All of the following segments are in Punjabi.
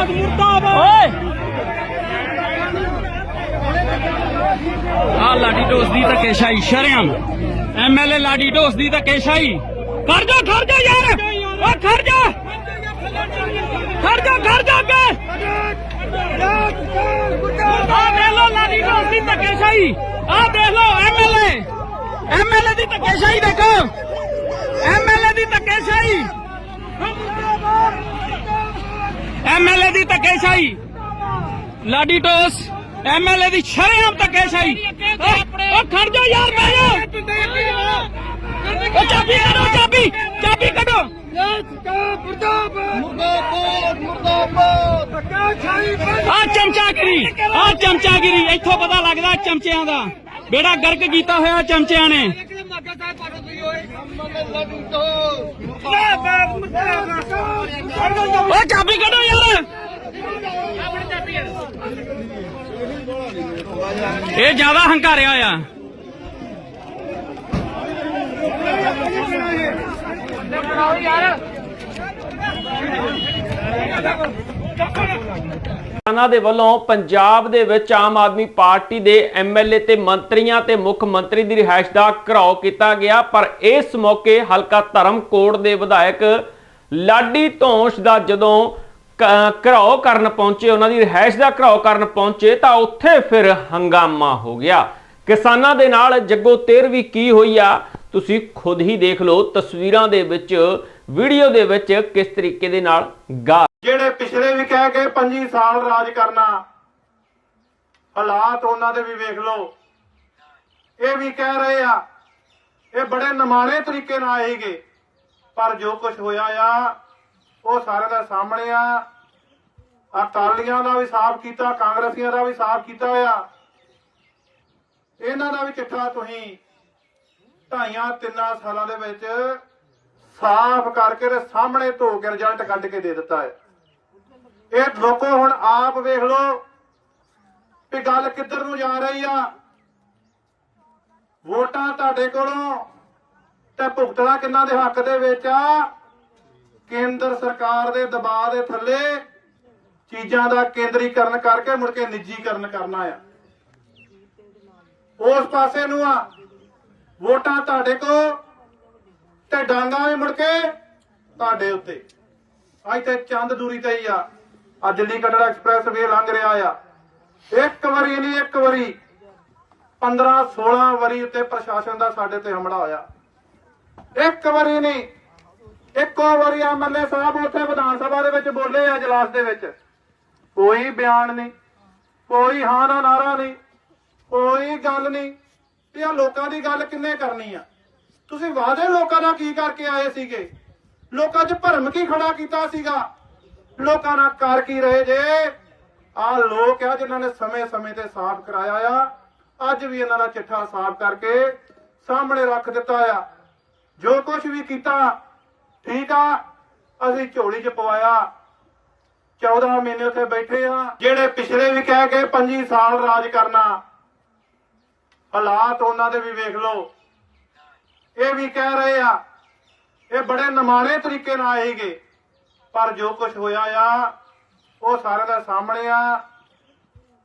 ਮੁਰਦਾਬਾਦ ਮੁਰਦਾਬਾਦ ਆ ਲਾਡੀ ਢੋਸ ਦੀ ਧੱਕੇਸ਼ਾਹੀ ਸ਼ਰਿਆਮ। ਐਮਐਲਏ ਲਾਡੀ ਢੋਸ ਦੀ ਧੱਕੇਸ਼ਾਹੀ ਖੜ ਜਾ ਖੜ ਜਾ ਯਾਰ। ਓ ਖੜ ਜਾ। ਖੜ ਜਾ ਖੜ ਜਾ ਅੱਗੇ। ਆ ਦੇਖ ਲੋ ਲਾਡੀ ਢੋਸ ਦੀ ਧੱਕੇਸ਼ਾਹੀ ਆ ਦੇਖ ਲੋ ਐਮਐਲਏ ਐਮਐਲਏ ਦੀ ਧੱਕੇਸ਼ਾਹੀ ਦੇਖੋ। ਐਮਐਲਏ ਦੀ ਧੱਕੇਸ਼ਾਹੀ ਐਮਐਲਏ ਦੀ ਧੱਕੇਸ਼ਾਹੀ। ਲਾਡੀ ਟੋਸ ਐਮਐਲਏ ਦੀ ਸ਼ਰੇਆਮ ਧੱਕੇਸ਼ਾਹੀ। ਉਹ ਖੜ ਜਾ ਯਾਰ ਬਹਿ ਜਾ। ਉਹ ਚਾਬੀ ਕੱਢੋ, ਚਾਬੀ। ਚਾਬੀ ਕੱਢੋ। ਆ ਚਮਚਾਗਿਰੀ ਆ ਚਮਚਾਗਿਰੀ। ਇੱਥੋਂ ਪਤਾ ਲੱਗਦਾ ਚਮਚਿਆਂ ਦਾ। ਬੇੜਾ ਗਰਕ ਕੀਤਾ ਹੋਇਆ ਚਮਚਿਆਂ ਨੇ। ਓ ਚਾਬੀ ਕੱਢੋ ਯਾਰ। ਇਹ ਜ਼ਿਆਦਾ ਹੰਕਾਰਿਆ ਆ ਕਿਸਾਨਾਂ ਦੇ ਵੱਲੋਂ ਪੰਜਾਬ ਦੇ ਵਿੱਚ ਆਮ ਆਦਮੀ ਪਾਰਟੀ ਦੇ ਐਮਐਲਏ ਤੇ ਮੰਤਰੀਆਂ ਤੇ ਮੁੱਖ ਮੰਤਰੀ ਦੀ ਰਿਹਾਇਸ਼ ਦਾ ਘਰਾਓ ਕੀਤਾ ਗਿਆ, ਪਰ ਇਸ ਮੌਕੇ ਹਲਕਾ ਧਰਮਕੋਟ ਦੇ ਵਿਧਾਇਕ ਲਾਡੀ ਧੌਂਸ ਦਾ ਜਦੋਂ ਘਰਾਓ ਕਰਨ ਪਹੁੰਚੇ, ਉਹਨਾਂ ਦੀ ਰਿਹਾਇਸ਼ ਦਾ ਘਰਾਓ ਕਰਨ ਪਹੁੰਚੇ, ਤਾਂ ਉੱਥੇ ਫਿਰ ਹੰਗਾਮਾ ਹੋ ਗਿਆ। ਕਿਸਾਨਾਂ ਦੇ ਨਾਲ ਜੱਗੋ ਤੇਰ ਵੀ ਕੀ ਹੋਈ ਆ, ਤੁਸੀਂ ਖੁਦ ਹੀ ਦੇਖ ਲਓ, ਤਸਵੀਰਾਂ ਦੇ ਵਿੱਚ ਵੀਡੀਓ ਦੇ ਵਿੱਚ ਕਿਸ ਤਰੀਕੇ ਦੇ ਨਾਲ ਗਾ ਜਿਹੜੇ ਪਿਛਲੇ ਵੀ ਕਹਿ ਕੇ 25 ਸਾਲ ਰਾਜ ਕਰਨਾ, ਹਾਲਾਤ ਉਹਨਾਂ ਦੇ ਵੀ ਵੇਖ ਲਓ। ਇਹ ਵੀ ਕਹਿ ਰਹੇ ਆ, ਇਹ ਬੜੇ ਨਮਾਣੇ ਤਰੀਕੇ ਨਾਲ ਆਏਗੇ। ਪਰ ਜੋ ਕੁਝ ਹੋਇਆ ਆ, ਉਹ ਸਾਰਿਆਂ ਦਾ ਸਾਹਮਣੇ ਆ। ਅਕਾਲੀਆਂ ਦਾ ਵੀ ਸਾਫ਼ ਕੀਤਾ, ਕਾਂਗਰਸੀਆਂ ਦਾ ਵੀ ਸਾਫ਼ ਕੀਤਾ ਆ ਇਹਨਾਂ ਦਾ ਵੀ ਚਿੱਠਾ ਤੁਸੀਂ ਢਾਈਆਂ, ਤਿੰਨਾਂ ਸਾਲਾਂ ਦੇ ਵਿੱਚ ਸਾਫ਼ ਕਰਕੇ ਤੇ ਸਾਹਮਣੇ ਧੋ ਕੇ ਰਿਜ਼ਲਟ ਕੱਢ ਕੇ ਦੇ ਦਿੱਤਾ ਹੈ। ਇਹ ਲੋਕੋ ਹੁਣ ਆਪ ਵੇਖ ਲਓ ਵੀ ਗੱਲ ਕਿੱਧਰ ਨੂੰ ਜਾ ਰਹੀ ਆ। ਵੋਟਾਂ ਤੁਹਾਡੇ ਕੋਲੋਂ ਤੇ ਭੁਗਤਣਾ ਕਿੰਨਾ ਦੇ ਹੱਕ ਦੇ ਵਿੱਚ ਆ? ਕੇਂਦਰ ਸਰਕਾਰ ਦੇ ਦਬਾਅ ਦੇ ਥੱਲੇ ਚੀਜ਼ਾਂ ਦਾ ਕੇਂਦਰੀਕਰਨ ਕਰਕੇ ਮੁੜ ਕੇ ਨਿੱਜੀਕਰਨ ਕਰਨਾ ਆ। ਉਸ ਪਾਸੇ ਨੂੰ ਆ। ਵੋਟਾਂ ਤੁਹਾਡੇ ਕੋਲ ਤੇ ਡਾਂਗਾ ਵੀ ਮੁੜ ਕੇ ਤੁਹਾਡੇ ਉੱਤੇ। ਅੱਜ ਤੇ ਚੰਦ ਦੂਰੀ ਤੇ ਹੀ ਆ। ਆ ਦਿੱਲੀ ਕਟੜਾ ਐਕਸਪ੍ਰੈਸ ਵੇ ਲੰਘ ਰਿਹਾ ਆ। ਇੱਕ ਵਾਰੀ ਨਹੀਂ, ਇੱਕ ਵਾਰੀ। 15 16 ਵਾਰੀ ਉੱਤੇ ਪ੍ਰਸ਼ਾਸਨ ਦਾ ਸਾਡੇ ਤੇ ਹਮਲਾ ਹੋਇਆ। ਇੱਕ ਵਾਰੀ ਨਹੀਂ, ਇੱਕੋ ਵਾਰੀ ਐਮਐਲਏ ਸਾਹਿਬ ਉੱਥੇ ਵਿਧਾਨ ਸਭਾ ਦੇ ਵਿੱਚ ਬੋਲੇ ਆ ਜਲਾਸ ਦੇ ਵਿੱਚ। ਕੋਈ ਬਿਆਨ ਨਹੀਂ, ਕੋਈ ਹਾਂ ਦਾ ਨਾਰਾ ਨਹੀਂ, ਕੋਈ ਗੱਲ ਨਹੀਂ। ਤੇ ਆ ਲੋਕਾਂ ਦੀ ਗੱਲ ਕਿੰਨੇ ਕਰਨੀ ਆ? ਤੁਸੀਂ ਵਾਅਦੇ ਲੋਕਾਂ ਨਾਲ ਕੀ ਕਰਕੇ ਆਏ ਸੀਗੇ? ਲੋਕਾਂ 'ਚ ਭਰਮ ਕੀ ਖੜਾ ਕੀਤਾ ਸੀਗਾ? ਲੋਕਾਂ ਨਾਲ ਕਰ ਕੀ ਰਹੇ ਜੇ? ਆ ਲੋਕ ਆ ਜਿਨ੍ਹਾਂ ਨੇ ਸਮੇਂ-ਸਮੇਂ ਤੇ ਸਾਫ਼ ਕਰਾਇਆ ਆ। ਅੱਜ ਵੀ ਇਹਨਾਂ ਦਾ ਚਿੱਠਾ ਸਾਫ਼ ਕਰਕੇ ਸਾਹਮਣੇ ਰੱਖ ਦਿੱਤਾ ਆ। ਜੋ ਕੁਝ ਵੀ ਕੀਤਾ, ਠੀਕ ਆ, ਅਸੀਂ ਝੋਲੀ 'ਚ ਪਵਾਇਆ। 14 ਮਹੀਨੇ ਉੱਥੇ ਬੈਠੇ ਆ। ਜਿਹੜੇ ਪਿਛਲੇ ਵੀ ਕਹਿ ਕੇ 25 ਸਾਲ ਰਾਜ ਕਰਨਾ, ਹਾਲਾਤ ਉਹਨਾਂ ਦੇ ਵੀ ਵੇਖ ਲਓ। ਇਹ ਵੀ ਕਹਿ ਰਹੇ ਆ, ਇਹ ਬੜੇ ਨਮਾਣੇ ਤਰੀਕੇ ਨਾਲ ਆਏਗੇ। ਪਰ ਜੋ ਕੁਝ ਹੋਇਆ ਆ, ਉਹ ਸਾਰਿਆਂ ਦਾ ਸਾਹਮਣੇ ਆ।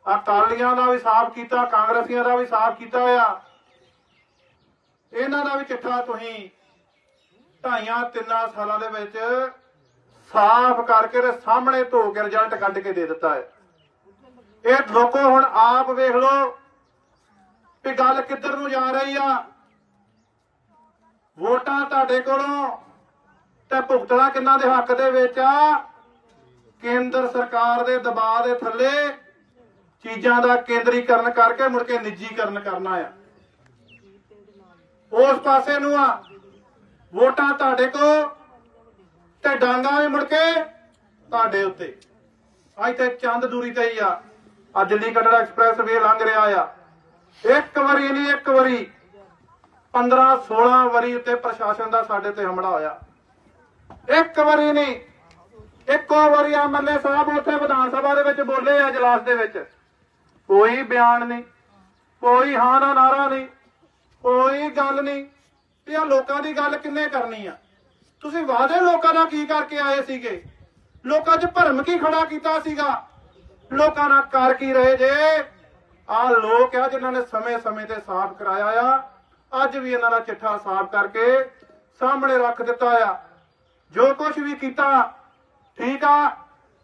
ਅਕਾਲੀਆਂ ਦਾ ਵੀ ਸਾਫ਼ ਕੀਤਾ, ਕਾਂਗਰਸੀਆਂ ਦਾ ਵੀ ਸਾਫ਼ ਕੀਤਾ ਆ। ਇਹਨਾਂ ਦਾ ਵੀ ਚਿੱਠਾ ਤੁਸੀਂ ਢਾਈਆਂ, ਤਿੰਨਾਂ ਸਾਲਾਂ ਦੇ ਵਿੱਚ ਸਾਫ਼ ਕਰਕੇ ਤੇ ਸਾਹਮਣੇ ਧੋ ਕੇ ਰਿਜ਼ਲਟ ਕੱਢ ਕੇ ਦੇ ਦਿੱਤਾ ਹੈ। ਇਹ ਲੋਕੋ ਹੁਣ ਆਪ ਵੇਖ ਲਓ ਵੀ ਗੱਲ ਕਿੱਧਰ ਨੂੰ ਜਾ ਰਹੀ ਆ। ਵੋਟਾਂ ਤੁਹਾਡੇ ਕੋਲੋਂ ਤੇ ਭੁਗਤਣਾ ਕਿੰਨਾ ਦੇ ਹੱਕ ਦੇ ਵਿੱਚ ਆ? ਕੇਂਦਰ ਸਰਕਾਰ ਦੇ ਦਬਾਅ ਦੇ ਥੱਲੇ ਚੀਜ਼ਾਂ ਦਾ ਕੇਂਦਰੀਕਰਨ ਕਰਕੇ ਮੁੜ ਕੇ ਨਿੱਜੀਕਰਨ ਕਰਨਾ ਆ। ਉਸ ਪਾਸੇ ਨੂੰ ਆ। ਵੋਟਾਂ ਤੁਹਾਡੇ ਕੋਲ ਤੇ ਡਾਂਗਾ ਵੀ ਮੁੜ ਕੇ ਤੁਹਾਡੇ ਉੱਤੇ। ਅੱਜ ਤੇ ਚੰਦ ਦੂਰੀ ਤੇ ਹੀ ਆ। ਆ ਦਿੱਲੀ ਕਟੜਾ ਐਕਸਪ੍ਰੈਸ ਵੇ ਲੰਘ ਰਿਹਾ ਆ। ਇੱਕ ਵਾਰੀ ਨਹੀਂ, ਇੱਕ ਵਾਰੀ। 15 16 ਵਾਰੀ ਉੱਤੇ ਪ੍ਰਸ਼ਾਸਨ ਦਾ ਸਾਡੇ ਤੇ ਹਮਲਾ ਹੋਇਆ। ਇੱਕ ਵਾਰੀ ਨਹੀਂ, ਇੱਕੋ ਵਾਰੀ ਐਮਐਲਏ ਸਾਹਿਬ ਉੱਥੇ ਵਿਧਾਨ ਸਭਾ ਦੇ ਵਿੱਚ ਬੋਲੇ ਆ ਜਲਾਸ ਦੇ ਵਿੱਚ। ਕੋਈ ਬਿਆਨ ਨਹੀਂ, ਕੋਈ ਹਾਂ ਦਾ ਨਾਰਾ ਨਹੀਂ, ਕੋਈ ਗੱਲ ਨਹੀਂ। ਤੇ ਆ ਲੋਕਾਂ ਦੀ ਗੱਲ ਕਿੰਨੇ ਕਰਨੀ ਆ? ਤੁਸੀਂ ਵਾਅਦੇ ਲੋਕਾਂ ਨਾਲ ਕੀ ਕਰਕੇ ਆਏ ਸੀਗੇ? ਲੋਕਾਂ 'ਚ ਭਰਮ ਕੀ ਖੜਾ ਕੀਤਾ ਸੀਗਾ? ਲੋਕਾਂ ਨਾਲ ਕਰ ਕੀ ਰਹੇ ਜੇ? ਆ ਲੋਕ ਆ ਜਿਨ੍ਹਾਂ ਨੇ ਸਮੇਂ-ਸਮੇਂ ਤੇ ਸਾਫ਼ ਕਰਾਇਆ ਆ। ਅੱਜ ਵੀ ਇਹਨਾਂ ਦਾ ਚਿੱਠਾ ਸਾਫ਼ ਕਰਕੇ ਸਾਹਮਣੇ ਰੱਖ ਦਿੱਤਾ ਆ। ਜੋ ਕੁਝ ਵੀ ਕੀਤਾ, ਠੀਕ ਆ,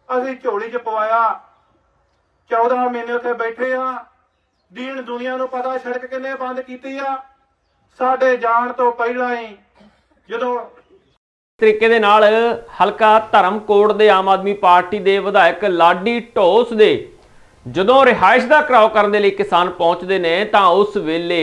ਅਸੀਂ ਝੋਲੀ 'ਚ ਪਵਾਇਆ। 14 ਮਹੀਨੇ ਉੱਥੇ ਬੈਠੇ ਆ। ਦੀਨ ਦੁਨੀਆ ਨੂੰ ਪਤਾ ਸੜਕ ਕਿੰਨੇ ਬੰਦ ਕੀਤੀ ਆ। ਸਾਡੇ ਜਾਣ ਤੋਂ ਪਹਿਲਾਂ ਹੀ ਜਦੋਂ ਤਰੀਕੇ ਦੇ ਨਾਲ ਹਲਕਾ ਧਰਮਕੋਟ ਦੇ ਆਮ ਆਦਮੀ ਪਾਰਟੀ ਦੇ ਵਿਧਾਇਕ ਲਾਡੀ ਢੋਸ ਦੇ ਜਦੋਂ ਰਿਹਾਇਸ਼ ਦਾ ਘਰਾਓ ਕਰਨ ਦੇ ਲਈ ਕਿਸਾਨ ਪਹੁੰਚਦੇ ਨੇ ਤਾਂ ਉਸ ਵੇਲੇ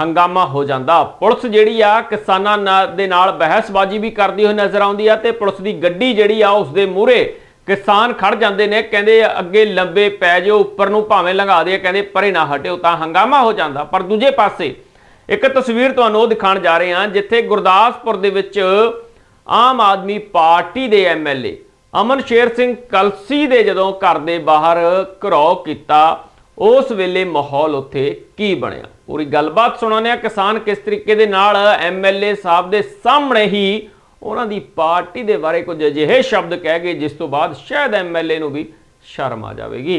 ਹੰਗਾਮਾ ਹੋ ਜਾਂਦਾ। ਪੁਲਿਸ ਜਿਹੜੀ ਆ, ਕਿਸਾਨਾਂ ਨਾ- ਦੇ ਨਾਲ ਬਹਿਸਬਾਜ਼ੀ ਵੀ ਕਰਦੀ ਹੋਈ ਨਜ਼ਰ ਆਉਂਦੀ ਆ ਤੇ ਪੁਲਿਸ ਦੀ ਗੱਡੀ ਜਿਹੜੀ ਆ ਉਸ ਦੇ ਮੂਹਰੇ ਕਿਸਾਨ ਖੜ ਜਾਂਦੇ ਨੇ। ਕਹਿੰਦੇ ਅੱਗੇ ਲੰਬੇ ਪੈ ਜਾਓ, ਉੱਪਰ ਨੂੰ ਭਾਵੇਂ ਲੰਘਾ ਦੇ। ਕਹਿੰਦੇ, ਪਰੇ ਨਾ ਹਟਿਓ, ਤਾਂ ਹੰਗਾਮਾ ਹੋ ਜਾਂਦਾ। ਪਰ ਦੂਜੇ ਪਾਸੇ ਇੱਕ ਤਸਵੀਰ ਤੁਹਾਨੂੰ ਉਹ ਦਿਖਾਉਣ ਜਾ ਰਹੇ ਹਾਂ, ਜਿੱਥੇ ਗੁਰਦਾਸਪੁਰ ਦੇ ਵਿੱਚ ਆਮ ਆਦਮੀ ਪਾਰਟੀ ਦੇ ਐਮਐਲਏ ਅਮਨ ਸ਼ੇਰ ਸਿੰਘ ਕਲਸੀ ਦੇ ਜਦੋਂ ਘਰ ਦੇ ਬਾਹਰ ਘਰੋ ਕੀਤਾ ਉਸ ਵੇਲੇ ਮਾਹੌਲ ਉੱਥੇ ਕੀ ਬਣਿਆ? ਪੂਰੀ ਗੱਲਬਾਤ ਸੁਣਾਉਂਦੇ ਆ ਕਿਸਾਨ ਕਿਸ ਤਰੀਕੇ ਦੇ ਨਾਲ ਐਮਐਲਏ ਸਾਹਿਬ ਦੇ ਸਾਹਮਣੇ ਹੀ ਉਹਨਾਂ ਦੀ ਪਾਰਟੀ ਦੇ ਬਾਰੇ ਕੁਝ ਅਜਿਹੇ ਸ਼ਬਦ ਕਹਿ ਗਏ ਜਿਸ ਤੋਂ ਬਾਅਦ ਸ਼ਾਇਦ ਐਮਐਲਏ ਨੂੰ ਵੀ ਸ਼ਰਮ ਆ ਜਾਵੇਗੀ।